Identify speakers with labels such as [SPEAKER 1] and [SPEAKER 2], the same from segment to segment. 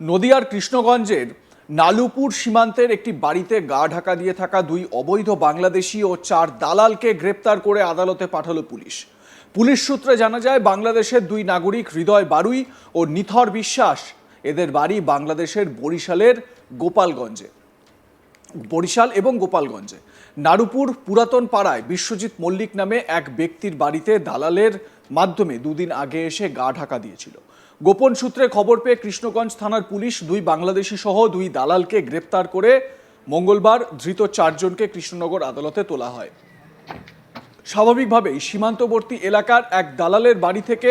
[SPEAKER 1] নদিয়ার কৃষ্ণগঞ্জের নালুপুর সীমান্তের একটি বাড়িতে গা ঢাকা দিয়ে থাকা দুই অবৈধ বাংলাদেশি ও চার দালালকে গ্রেপ্তার করে আদালতে পাঠালো পুলিশ। পুলিশ সূত্রে জানা যায়, বাংলাদেশের দুই নাগরিক হৃদয় বারুই ও নিথর বিশ্বাস। এদের বাড়ি বাংলাদেশের বরিশালের গোপালগঞ্জে। বরিশাল এবং গোপালগঞ্জে। নারুপুর পুরাতন পাড়ায় বিশ্বজিৎ মল্লিক নামে এক ব্যক্তির বাড়িতে দালালের মাধ্যমে দুদিন আগে এসে গা ঢাকা দিয়েছিল। গোপন সূত্রে খবর পেয়ে কৃষ্ণগঞ্জ থানার পুলিশ দুই বাংলাদেশি সহ দুই দালালকে গ্রেপ্তার করে মঙ্গলবার ধৃত চারজনকে কৃষ্ণনগর আদালতে তোলা হয়। স্বাভাবিকভাবেই সীমান্তবর্তী এলাকার এক দালালের বাড়ি থেকে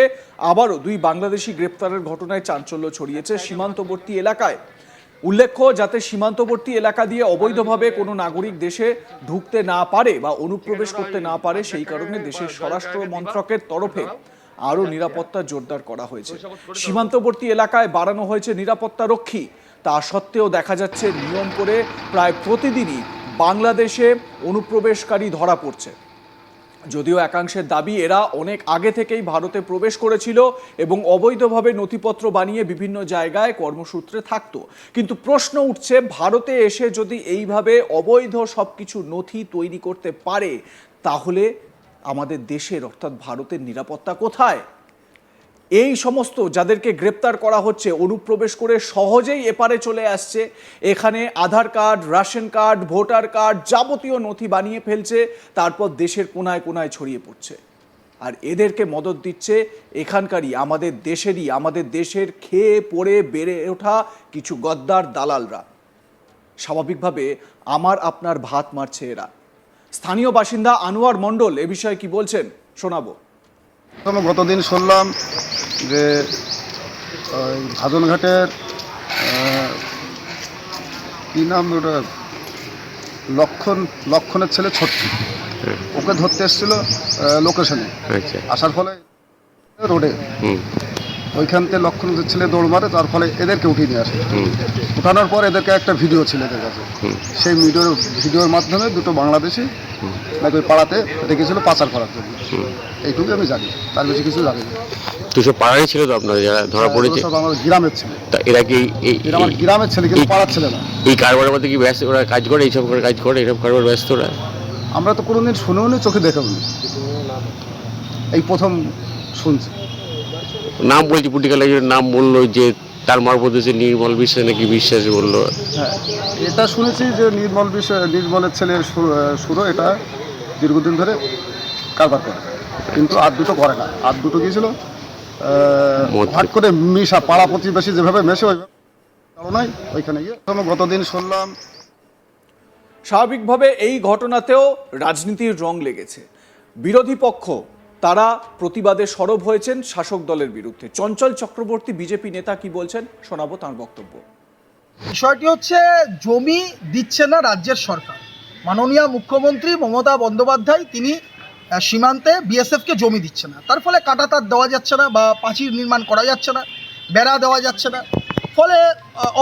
[SPEAKER 1] আবারও দুই বাংলাদেশি গ্রেপ্তারের ঘটনায় চাঞ্চল্য ছড়িয়েছে সীমান্তবর্তী এলাকায়। উল্লেখ্য, যাতে সীমান্তবর্তী এলাকা দিয়ে অবৈধভাবে কোনো নাগরিক দেশে ঢুকতে না পারে বা অনুপ্রবেশ করতে না পারে, সেই কারণে দেশের স্বরাষ্ট্র মন্ত্রকের তরফে আরও নিরাপত্তা জোরদার করা হয়েছে। সীমান্তবর্তী এলাকায় বাড়ানো হয়েছে নিরাপত্তা রক্ষী। তা সত্ত্বেও দেখা যাচ্ছে নিয়ম করে প্রায় প্রতিদিনই বাংলাদেশে অনুপ্রবেশকারী ধরা পড়ছে। যদিও একাংশের দাবি এরা অনেক আগে থেকেই ভারতে প্রবেশ করেছিল এবং অবৈধভাবে নথিপত্র বানিয়ে বিভিন্ন জায়গায় কর্মসূত্রে থাকতো। কিন্তু প্রশ্ন উঠছে ভারতে এসে যদি এইভাবে অবৈধ সবকিছু নথি তৈরি করতে পারে তাহলে আমাদের দেশের, অর্থাৎ ভারতের নিরাপত্তা কোথায়? এই সমস্ত যাদেরকে গ্রেপ্তার করা হচ্ছে, অনুপ্রবেশ করে সহজেই এপারে চলে আসছে। এখানে Aadhaar card, ration card, voter card যাবতীয় নথি বানিয়ে ফেলছে, তারপর দেশের কোনায় কোনায় ছড়িয়ে পড়ছে। আর এদেরকে মদত দিচ্ছে এখানকারই, আমাদের দেশেরই, আমাদের দেশের খেয়ে পড়ে বেড়ে ওঠা কিছু গদ্দার দালালরা। স্বাভাবিকভাবে আমার, আপনার ভাত মারছে এরা। স্থানীয় বাসিন্দা আনোয়ার মণ্ডল এ বিষয়ে কি বলছেন শোনাবো।
[SPEAKER 2] আমি গতদিন শুনলাম যে ওই ভাদনঘাটের কি নাম ওটা? লক্ষণ লক্ষণের ছেলে ছোট্ট ওকে ধরতে এসেছিল লোকেশনে।
[SPEAKER 3] আচ্ছা।
[SPEAKER 2] আসার ফলে রোডে। ওইখান থেকে লক্ষণের ছেলে দৌড় মারে তার ফলে এদেরকে উঠিয়ে নিয়ে আসে। উঠানোর পর এদেরকে একটা ভিডিও ছিল এদের কাছে। সেই ভিডিওর ভিডিওর মাধ্যমে দুটো বাংলাদেশি নাকি ওই পাড়াতে রেখেছিল পাচার করার জন্য। এইটুকু আমি জানি তার বেশি কিছু জানি না।
[SPEAKER 3] সব পাড়ারই ছিল তো আপনার যারা ধরা পড়েছে?
[SPEAKER 2] সব আমার গ্রামের ছেলে।
[SPEAKER 3] তা এরা কি এই
[SPEAKER 2] এরা আমার গ্রামের ছেলে কিন্তু পাড়ার ছেলে না।
[SPEAKER 3] এই কারবারের মধ্যে কি ব্যস্ত ওরা কাজ করে এইসব করে কাজ করে এইসব কারবার ব্যস্ত ওরা?
[SPEAKER 2] আমরা তো কোনোদিন শুনেও নি চোখে দেখেও নি এই প্রথম শুনছি।
[SPEAKER 3] নাম বলছি পুটিকাল নাম বলল যে তার মারফত হচ্ছে নির্মল বিশ্বাস নাকি বিশ্বাস বলল।
[SPEAKER 2] হ্যাঁ এটা শুনেছি যে নির্মল বিষয় নির্মলের ছেলে সুরো এটা দীর্ঘদিন ধরে কারবার করে। কিন্তু আর দুটো করে না আর দুটো গিয়েছিল হাট করে মিশা পাড়া প্রতিবেশী যেভাবে মেশে ওইভাবে কারণে ওইখানে গিয়ে। গতদিন শুনলাম
[SPEAKER 1] স্বাভাবিকভাবে এই ঘটনাতেও রাজনীতির রং লেগেছে। বিরোধী পক্ষ তারা প্রতিবাদে সরব হয়েছেন শাসক দলের বিরুদ্ধে। চঞ্চল চক্রবর্তী, বিজেপি নেতা কি বলছেন? শোনাবো তার বক্তব্য।
[SPEAKER 4] বিষয়টি হচ্ছে, জমি দিচ্ছে না রাজ্যের সরকার। মাননীয় মুখ্যমন্ত্রী মমতা বন্দ্যোপাধ্যায়, তিনি সীমান্তে বিএসএফকে জমি দিচ্ছে না। তার ফলে কাটাতার দেওয়া যাচ্ছে না বা পাঁচির নির্মাণ করা যাচ্ছে না, বেড়া দেওয়া যাচ্ছে না। ফলে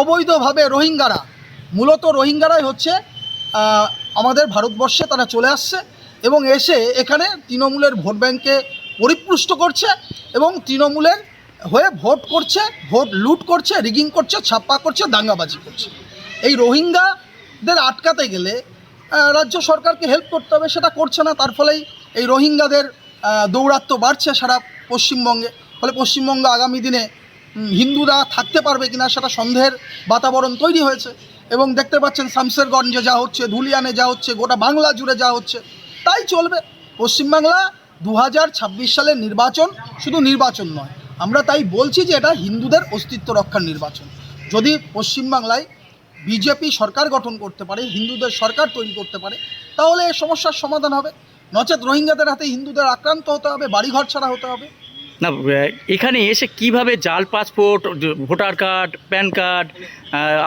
[SPEAKER 4] অবৈধভাবে রোহিঙ্গারা, মূলত রোহিঙ্গারাই হচ্ছে আমাদের ভারতবর্ষে তারা চলে আসছে। এবং এসে এখানে তৃণমূলের ভোট ব্যাংকে পরিপুষ্ট করছে এবং তৃণমূলের হয়ে ভোট করছে, ভোট লুট করছে রিগিং করছে, ছাপ্পা করছে, দাঙ্গাবাজি করছে। এই রোহিঙ্গাদের আটকাতে গেলে রাজ্য সরকারকে হেল্প করতে হবে, সেটা করছে না। তার ফলেই এই রোহিঙ্গাদের দৌরাত্ম্য বাড়ছে সারা পশ্চিমবঙ্গে। ফলে পশ্চিমবঙ্গ আগামী দিনে হিন্দুরা থাকতে পারবে কিনা সেটা সন্দেহের বাতাবরণ তৈরি হয়েছে। এবং দেখতে পাচ্ছেন শামসেরগঞ্জে যা হচ্ছে, ধুলিয়ানে যা হচ্ছে, গোটা বাংলা জুড়ে যা হচ্ছে। তাই চলবে। পশ্চিমবাংলা দু হাজার ছাব্বিশ সালের নির্বাচন শুধু নির্বাচন নয় আমরা তাই বলছি যে এটা হিন্দুদের অস্তিত্ব রক্ষার নির্বাচন। যদি পশ্চিমবাংলায় বিজেপি সরকার গঠন করতে পারে হিন্দুদের সরকার তৈরি করতে পারে তাহলে এই সমস্যার সমাধান হবে। নচেত রোহিঙ্গাদের হাতে হিন্দুদের আক্রান্ত হতে হবে বাড়িঘর ছাড়া হতে হবে।
[SPEAKER 5] না এখানে এসে কীভাবে জাল passport voter card PAN card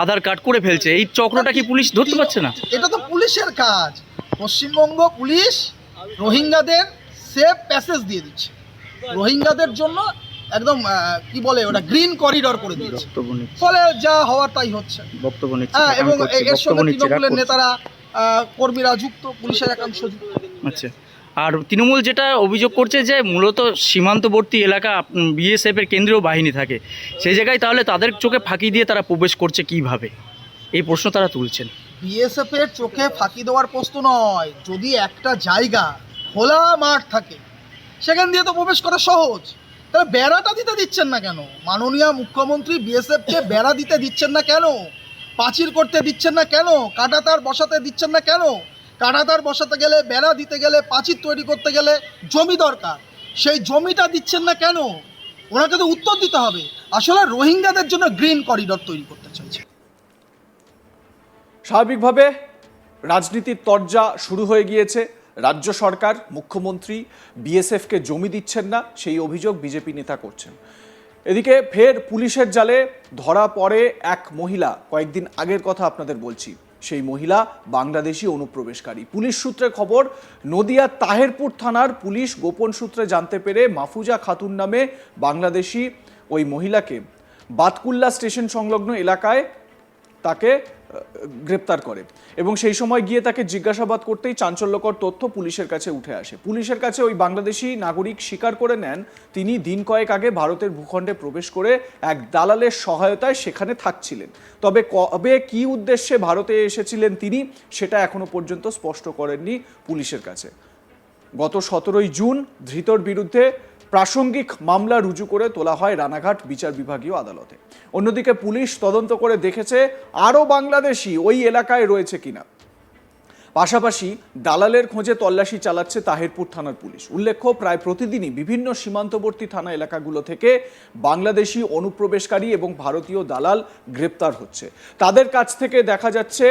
[SPEAKER 5] Aadhaar card করে ফেলছে? এই চক্রটা কি পুলিশ ধরতে পারছে না?
[SPEAKER 4] এটা তো পুলিশের কাজ। পশ্চিমবঙ্গ পুলিশ রোহিঙ্গাদের সেফ প্যাসেজ দিয়ে দিচ্ছে। রোহিঙ্গাদের জন্য একদম কি বলে ওটা গ্রিন করিডর করে দিচ্ছে
[SPEAKER 5] বক্তব্য
[SPEAKER 4] ফলে যা হওয়ার তাই হচ্ছে।
[SPEAKER 5] বক্তব্য
[SPEAKER 4] হ্যাঁ এবং এর সঙ্গে তৃণমূলের নেতারা কর্মীরা যুক্ত পুলিশের একাংশ
[SPEAKER 5] আচ্ছা আর তৃণমূল যেটা অভিযোগ করছে যে মূলত সীমান্তবর্তী এলাকা বিএসএফ এর কেন্দ্রীয় বাহিনী থাকে সেই জায়গায় তাহলে তাদের চোখে ফাঁকি দিয়ে তারা প্রবেশ করছে কীভাবে? এই প্রশ্ন তারা তুলছেন।
[SPEAKER 4] বিএসএফ এর চোখে ফাঁকি দেওয়ার প্রশ্ন নয়, যদি একটা জায়গা খোলা মাঠ থাকে, সেখান দিয়ে তো প্রবেশ করা সহজ। তাহলে বেড়াটা দিতে দিচ্ছেন না কেন? মাননীয় মুখ্যমন্ত্রী বিএসএফকে বেড়া দিতে দিচ্ছেন না কেন? পাঁচিল করতে দিচ্ছেন না কেন? কাঁটাতার বসাতে দিচ্ছেন না কেন? কাঁটাতার বসাতে গেলে, বেড়া দিতে গেলে পাঁচিল তৈরি করতে গেলে জমি দরকার। সেই জমিটা দিচ্ছেন না কেন? ওনাকে তো উত্তর দিতে হবে। আসলে রোহিঙ্গাদের জন্য গ্রিন করিডর তৈরি করতে চাইছে।
[SPEAKER 1] স্বাভাবিকভাবে রাজনীতির তরজা শুরু হয়ে গিয়েছে। রাজ্য সরকার, মুখ্যমন্ত্রী, বিএসএফকে জমি দিচ্ছেন না, সেই অভিযোগ বিজেপি নেতা করছেন। এদিকে ফের পুলিশের জালে ধরা পড়ে এক মহিলা। কয়েকদিন আগের কথা আপনাদের বলছি, সেই মহিলা বাংলাদেশি অনুপ্রবেশকারী। পুলিশ সূত্রে খবর, নদিয়া তাহেরপুর থানার পুলিশ গোপন সূত্রে জানতে পেরে মাফুজা খাতুন নামে বাংলাদেশি ওই মহিলাকে বাতকুল্লা স্টেশন সংলগ্ন এলাকায় তাকে গ্রেপ্তার করে। এবং সেই সময় গিয়ে তাকে জিজ্ঞাসাবাদ করতেই চাঞ্চল্যকর তথ্য পুলিশের কাছে উঠে আসে। পুলিশের কাছে ওই বাংলাদেশি নাগরিক স্বীকার করে নেন, তিনি দিন কয়েক আগে ভারতের ভূখণ্ডে প্রবেশ করে এক দালালের সহায়তায় সেখানে থাকছিলেন। তবে কবে কি উদ্দেশ্যে ভারতে এসেছিলেন তিনি, সেটা এখনও পর্যন্ত স্পষ্ট করেননি পুলিশের কাছে। গত সতেরোই জুন ধৃতর বিরুদ্ধে প্রাসঙ্গিক মামলা রুজু করে তোলা হয় রানাঘাট বিচার বিভাগীয় আদালতে। অন্যদিকে পুলিশ তদন্ত করে দেখেছে আরও বাংলাদেশি ওই এলাকায় রয়েছে কিনা। পাশাপাশি দালালের খোঁজে তল্লাশি চালাচ্ছে তাহিরপুর থানার পুলিশ। উল্লেখ্য, প্রায় প্রতিদিনই বিভিন্ন সীমান্তবর্তী থানা এলাকাগুলো থেকে বাংলাদেশি অনুপ্রবেশকারী এবং ভারতীয় দালাল গ্রেপ্তার হচ্ছে। তাদের কাছ থেকে দেখা যাচ্ছে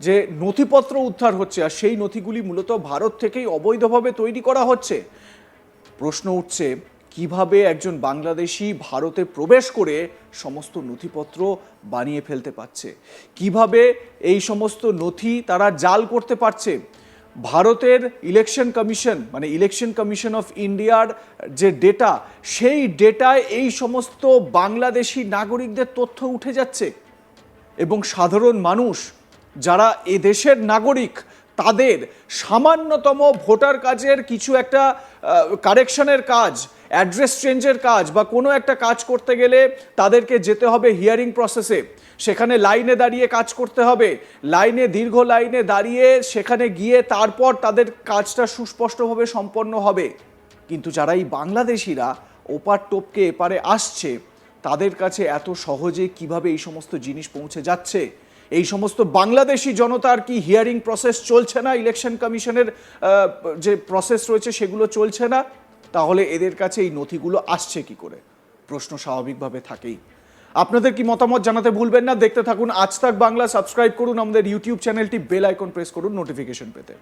[SPEAKER 1] যে নথিপত্র উদ্ধার হচ্ছে আর সেই নথিগুলি মূলত ভারত থেকেই অবৈধভাবে তৈরি করা হচ্ছে। প্রশ্ন উঠছে, কীভাবে একজন বাংলাদেশি ভারতে প্রবেশ করে সমস্ত নথিপত্র বানিয়ে ফেলতে পারছে? কীভাবে এই সমস্ত নথি তারা জাল করতে পারছে? ভারতের ইলেকশন কমিশন মানে ইলেকশন কমিশন অফ ইন্ডিয়ার যে ডেটা সেই ডেটায় এই সমস্ত বাংলাদেশি নাগরিকদের তথ্য উঠে যাচ্ছে। এবং সাধারণ মানুষ, যারা এ দেশের নাগরিক তাদের সামান্যতম ভোটার কাজের কিছু একটা কারেকশনের কাজ, অ্যাড্রেস চেঞ্জের কাজ বা কোনো একটা কাজ করতে গেলে তাদেরকে যেতে হবে হিয়ারিং প্রসেসে। সেখানে লাইনে দাঁড়িয়ে কাজ করতে হবে। লাইনে, দীর্ঘ লাইনে দাঁড়িয়ে সেখানে গিয়ে তারপর তাদের কাজটা সুস্পষ্টভাবে সম্পন্ন হবে। কিন্তু যারা এই বাংলাদেশিরা ওপার টোপকে এপারে আসছে, তাদের কাছে এত সহজে কীভাবে এই সমস্ত জিনিস পৌঁছে যাচ্ছে? এই সমস্ত বাংলাদেশি জনতার কি হিয়ারিং প্রসেস চলছে না? ইলেকশন কমিশনের যে প্রসেস রয়েছে সেগুলো চলছে না? তাহলে এদের কাছে এই নথিগুলো আসছে কি করে? প্রশ্ন স্বাভাবিকভাবে থাকেই। আপনাদের কি মতামত জানাতে ভুলবেন না? দেখতে থাকুন আজ তাক বাংলা, সাবস্ক্রাইব করুন আমাদের ইউটিউব চ্যানেলটি বেল আইকন প্রেস করুন নোটিফিকেশন পেতে।